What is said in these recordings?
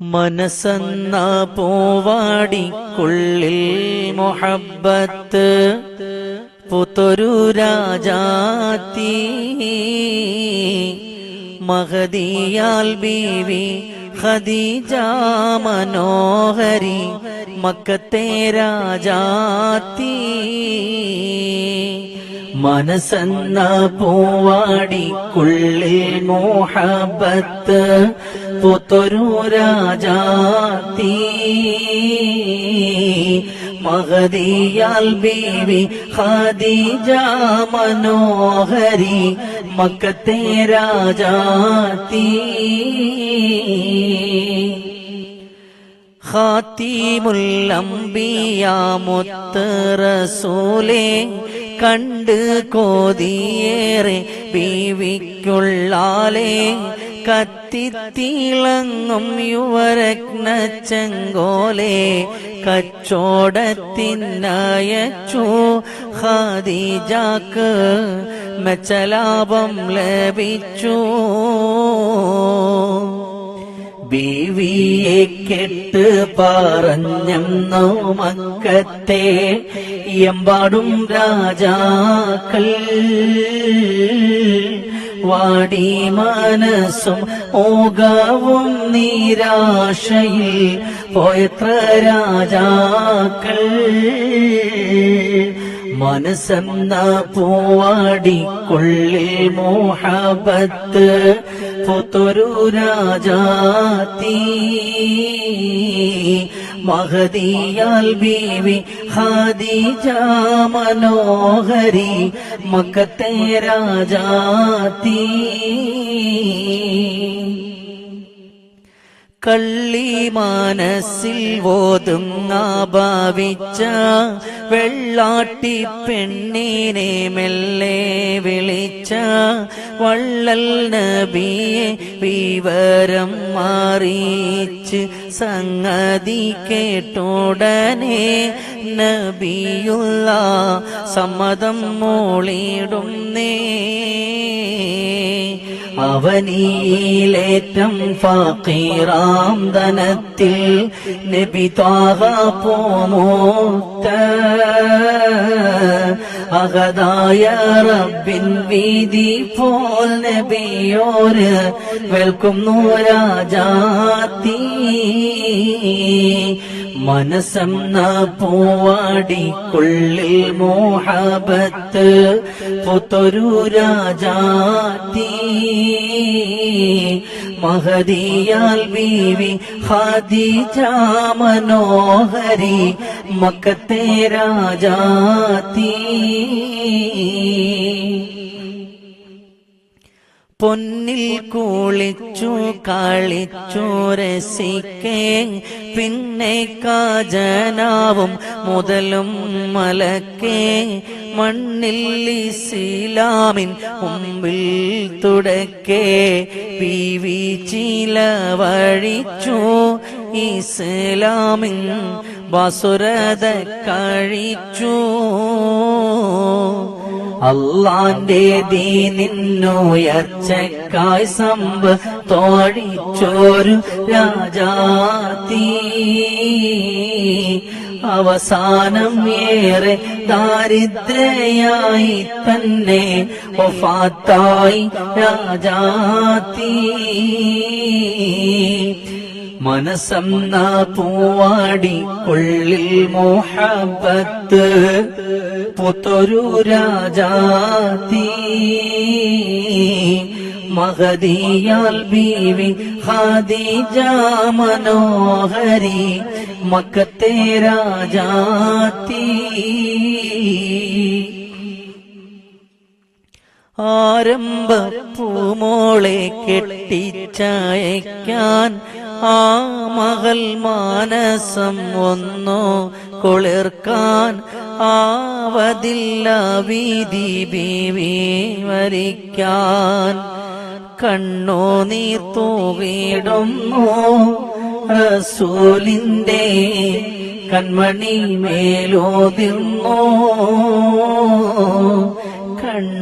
മനസ്സെന്ന പൂവാടിക്കുള്ളിൽ മൊഹബത്ത് പുത്തൊരു രാജാത്തി മഹദിയാൽ ബീവി ഖദീജ മനോഹരി മക്കത്തെ രാജാത്തി മനസ്സെന്ന പൂവാടിക്കുള്ളിൽ മോഹബത്ത് പുത്തൊരു രാജാത്തി മഹദിയാൽ ബീവി ഖദീജ മനോഹരി മക്കത്തെ രാജാത്തി ഖാത്തിമുല്ലംബിയാമുത്ത് റസൂലേ കണ്ട് കോതിയേറെ ബീവിക്കുള്ളാലേ കത്തിത്തിളങ്ങും യുവരത്ന ചെങ്കോലെ കച്ചോടത്തിനയച്ചു ഖാദിജാക്ക് മെച്ചലാഭം ലഭിച്ചു. ബീവിയെ കെട്ട് പറഞ്ഞെന്നോ മക്കത്തെ എമ്പാടും രാജാക്കൾ വാടി മനസ്സും ഓകാവും നിരാശയിൽ പോയത്ര രാജാക്കൾ. മനസ്സെന്ന പൂവാടിക്കുള്ളിൽ മോഹബത്ത് പുത്തൊരു രാജാത്തി മഹദിയാൽ ബീവി ഖാദിജ മനോഹരി മക്കത്തെ രാജാത്തി കള്ളി മനസ്സിൽ ഓതുങ്ങ ഭാവിച്ച വെള്ളാട്ടി പെണ്ണിനെ മെല്ലെ വിളിച്ച വള്ളൽ നബിയെ വിവരം മാറിച്ച് സംഗതി കേട്ടോടനെ നബിയുള്ള സമ്മതം മൂളിടുന്നേ. അവനീലേറ്റം ഫാക്കീറാം ധനത്തിൽ നബി താഹ പോമോത്ത. അകതായ റബ്ബിൻ വീതി പോൽ നബിയോര് വെൽക്കുന്നു രാജാത്തി മനസ്സെന്ന പൂവാടിക്കുള്ളിൽ മോഹബത്ത് പുത്തൊരു രാജാത്തി മഹദിയാൽ ബീവി ഖാദിജ മനോഹരി മക്കത്തെ രാജാത്തി പൊന്നിൽ കുളിച്ചു കളിച്ചു രസിക്കേ പിന്നെ കാജനാവും മുതലും മലക്കേ മണ്ണിൽ ഇസ്ലാമിൻ മുമ്പിൽ തുടക്കേ പീവി ചില വഴിച്ചു ഇസ്ലാമിൻ ബസുരത കഴിച്ചു അള്ളാന്റെ ദീനിന്നുയർച്ചക്കായി സമ്പ് തോഴിച്ചോരു രാജാത്തി അവസാനം ഏറെ ദാരിദ്രയായി തന്നെ ഒഫാത്തായി രാജാത്തി മനസ്സെന്ന ഉള്ളിൽ മോഹബത്ത്. പുത്തൊരു രാജാത്തി മഹദിയാൽ ബീവി ഖാദിജ മനോഹരി മക്കത്തെ രാജാത്തി ആരംഭ പൂമോളെ കെട്ടിച്ചയക്കാൻ ആ മകൾ മാനസം ഒന്നോ കുളിർക്കാൻ ആവതില്ല വീതി ബീവി വരിക്കാൻ. കണ്ണോ നീ തൂകിടുന്നു റസൂലിന്റെ കൺമണി മേലോതിർന്നു.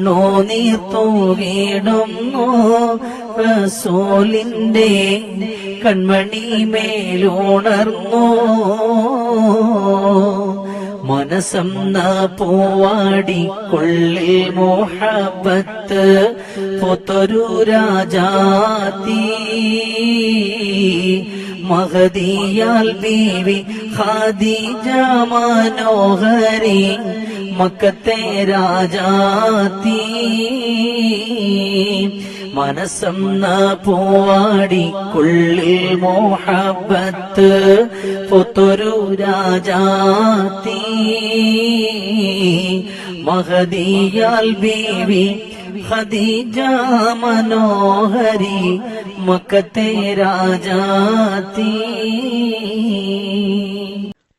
കണ്ണോ നീ തൂകിടുന്നു റസൂലിന്റെ കൺമണി മേലുണർന്നു. മനസ്സെന്ന പൂവാടിക്കുള്ളിൽ മോഹബത്ത് പൊത്തൊരു രാജാതി. മഹദിയാൽ ബീവി ഖദീജ മനോഹരി മക്കത്തെ രാജാത്തി മനസ്സെന്ന പൂവാടിക്കുള്ളിൽ മോഹബത്ത്. പൊത്തൊരു രാജാത്തി മഹദിയാൽ ബീവി ഖദീജ മനോഹരി മക്കത്തെ രാജാത്തി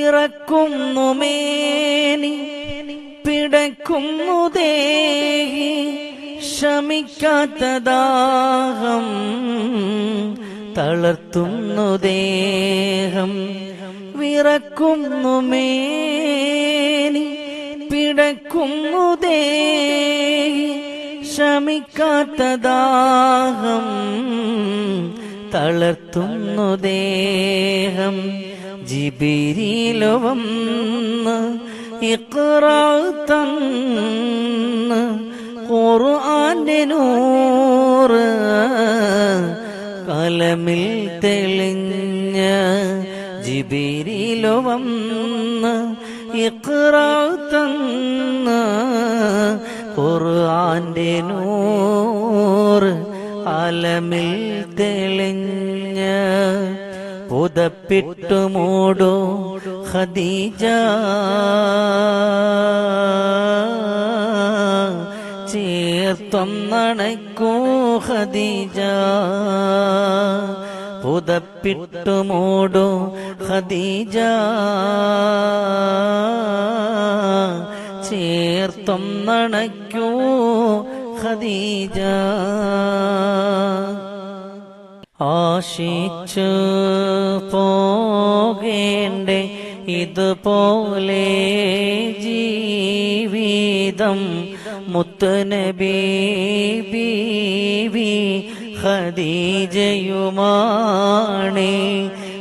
വിറക്കുന്നു മേനി പിടക്കുന്നു ദേഹി ശമിക്കാത്ത തളർത്തുന്നു ദേഹം. വിറക്കുന്നു മേനി പിടക്കുന്നു ദേഹി ശമിക്കാത്ത തളർത്തുന്നു ദേഹം. ജിബിരിലോ വന്ന് ഇക്റാത്തന്ന് ഖുർആന്റെ നൂറ് കലമിൽ തെളിഞ്ഞ ജിബിരിലോ വന്ന് ഇക്റാത്തന്ന് ഖുർആന്റെ നൂറ് അലമിൽ തെളിഞ്ഞ പുതപ്പിട്ടു മൂടോ ഖദീജ ചേർത്തൊന്നണയ്ക്കൂ ഖദീജ. പുതപ്പിട്ടു മൂടോ ഖദീജ ചേർത്തൊന്നണയ്ക്കൂ ഖദീജ. ആശിച്ചു പോകേണ്ട ഇതുപോലെ ജീവിതം. മുത്തുനബി ബീവി ഹദീജയുമാണി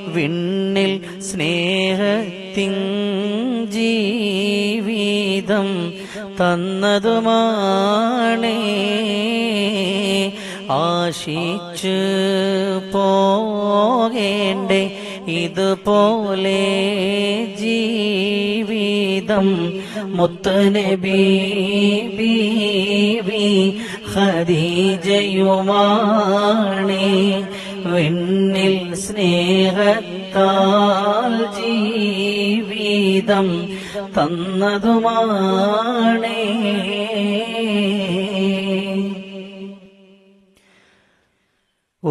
വിണ്ണിൽ സ്നേഹത്തിൻ ജീവിതം തന്നതുമാണേ. ആശിച്ചു പോകേണ്ടേ ഇതുപോലെ ജീവിതം. മുത്തനബി ബീവി ഖദീജയുമാണേ. വെണ്ണിൽ സ്നേഹത്താൽ ജീവിതം തന്നതുമാണേ.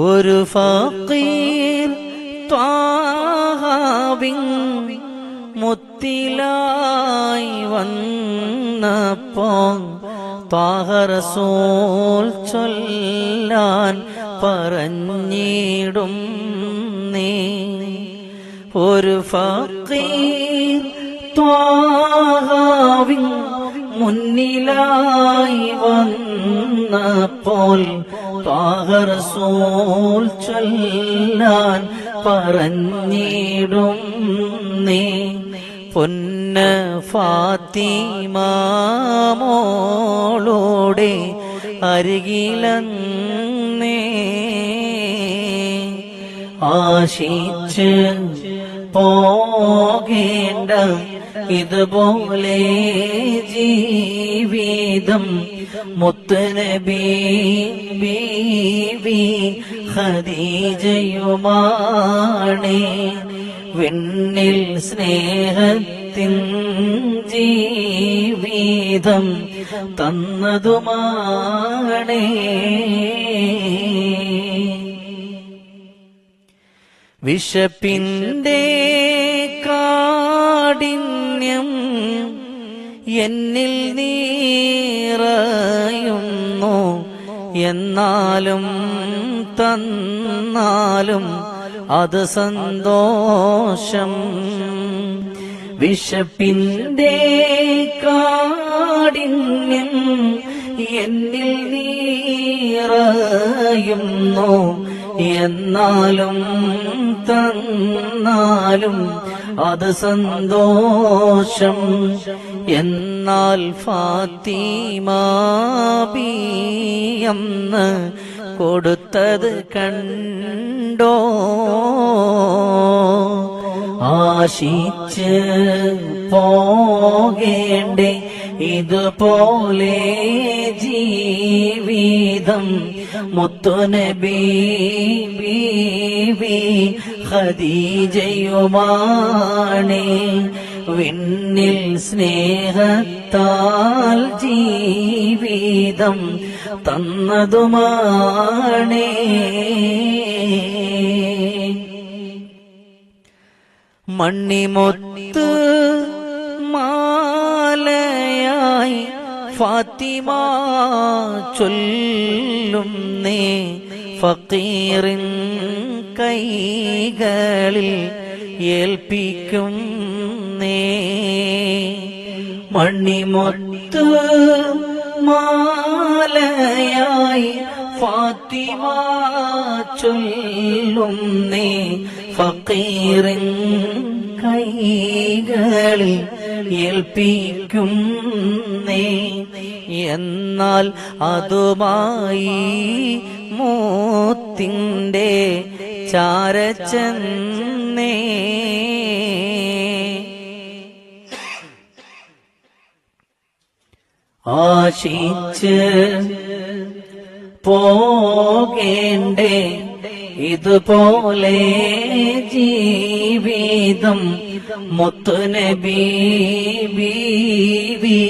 ഒരു ഫീർ ത്വാഹാവിൻ മുത്തിലായി വന്നപ്പോ ത്വാഹറസോൽ ചൊല്ലാൻ പറഞ്ഞിടും നീ. ഒരു ഫീർ ത്വാഹാവിൻ മുന്നിലായി വന്നപ്പോൾ സോൽ ചൊല്ലാൻ പറഞ്ഞിടും നീ പൊന്ന ഫാത്തിമാമോളോടെ അരികിലന്നേ. ആശിച്ച് പോകേണ്ട ഇതുപോലെ ജീവിതം മുത്തനബി ബീവി ഖദീജയുമാണേ. വിണ്ണിൽ സ്നേഹത്തിൻ ജീവിതം തന്നതുമാണേ. വിശപ്പിന്റെ കാഠിന്യം എന്നിൽ നീറയുന്നു. എന്നാലും തന്നാലും അത് സന്തോഷം. വിശപ്പിന്റെ കാടിന്യം എന്നിൽ നീറയുന്നു. എന്നാലും തന്നാലും അത് സന്തോഷം. എന്നാൽ ഫാത്തിമാബിയെന്ന് കൊടുത്തത് കണ്ടോ? ആശിച്ച് പോകേണ്ടേ ഇതുപോലെ ജീവിതം. മുത്തുനബി ബീവി ഖദീജയുമാണ്. വിണ്ണിൽ സ്നേഹത്താൽ ജീവിതം തന്നതുമാണേ. മണ്ണിമൊത്ത് മാലയായി ഫാത്തിമ ചൊല്ലും നേ ഫക്കീറിൻ കൈകളിൽ ഏൽപ്പിക്കും നേ മണ്ണിമൊത്ത് മാലയായി ഫാത്തിമ ചൊല്ലും നേ ഫക്കീറിൻ കൈകളിൽ ഏൽപ്പിക്കും നേ എന്നാൽ അതുമായി മൂത്തിന്റെ ചാരച്ചെന്നേ ആശിച്ച് പോകേണ്ടേ. ഇതുപോലെ ജീവിതം മുത്തുനബി ബീവി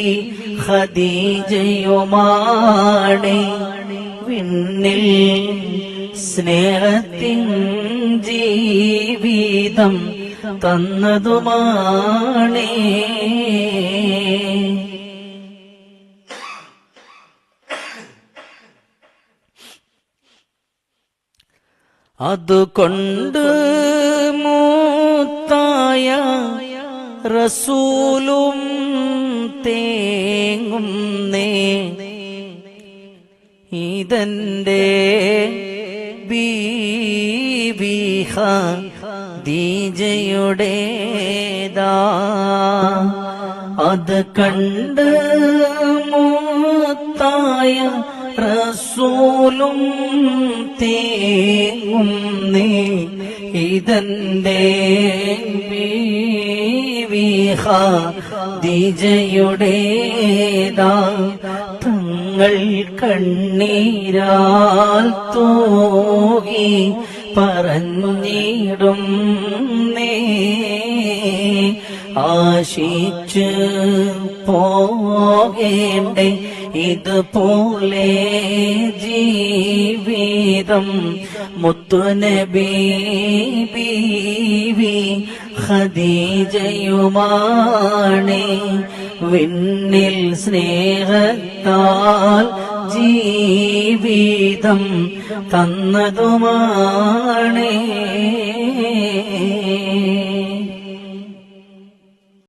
ഖദീജയുമാണ്. വിണ്ണിൽ സ്നേഹത്തിൻ ജീവിതം തന്നതുമാണേ. അതുകൊണ്ട് മൂത്തായ റസൂലും തേങ്ങും നേ ഇതന്റെ ബീവിഹ ദീജയുടേതാ. അത് കണ്ട് മൂത്തായ റസൂലും തേങ്ങും നീ ഇതന്റെ ദിജയുടേതാ. തങ്ങൾ കണ്ണീരാൽ തോകി പറഞ്ഞിടും നേ. ആശിച്ച് പോകേണ്ടേ ഇതുപോലെ ജീവിതം മുത്തുനബി ബീവി ഖദീജയുമാണ്. വിണ്ണിൽ സ്നേഹത്താൽ ജീവിതം തന്നതുമാണേ.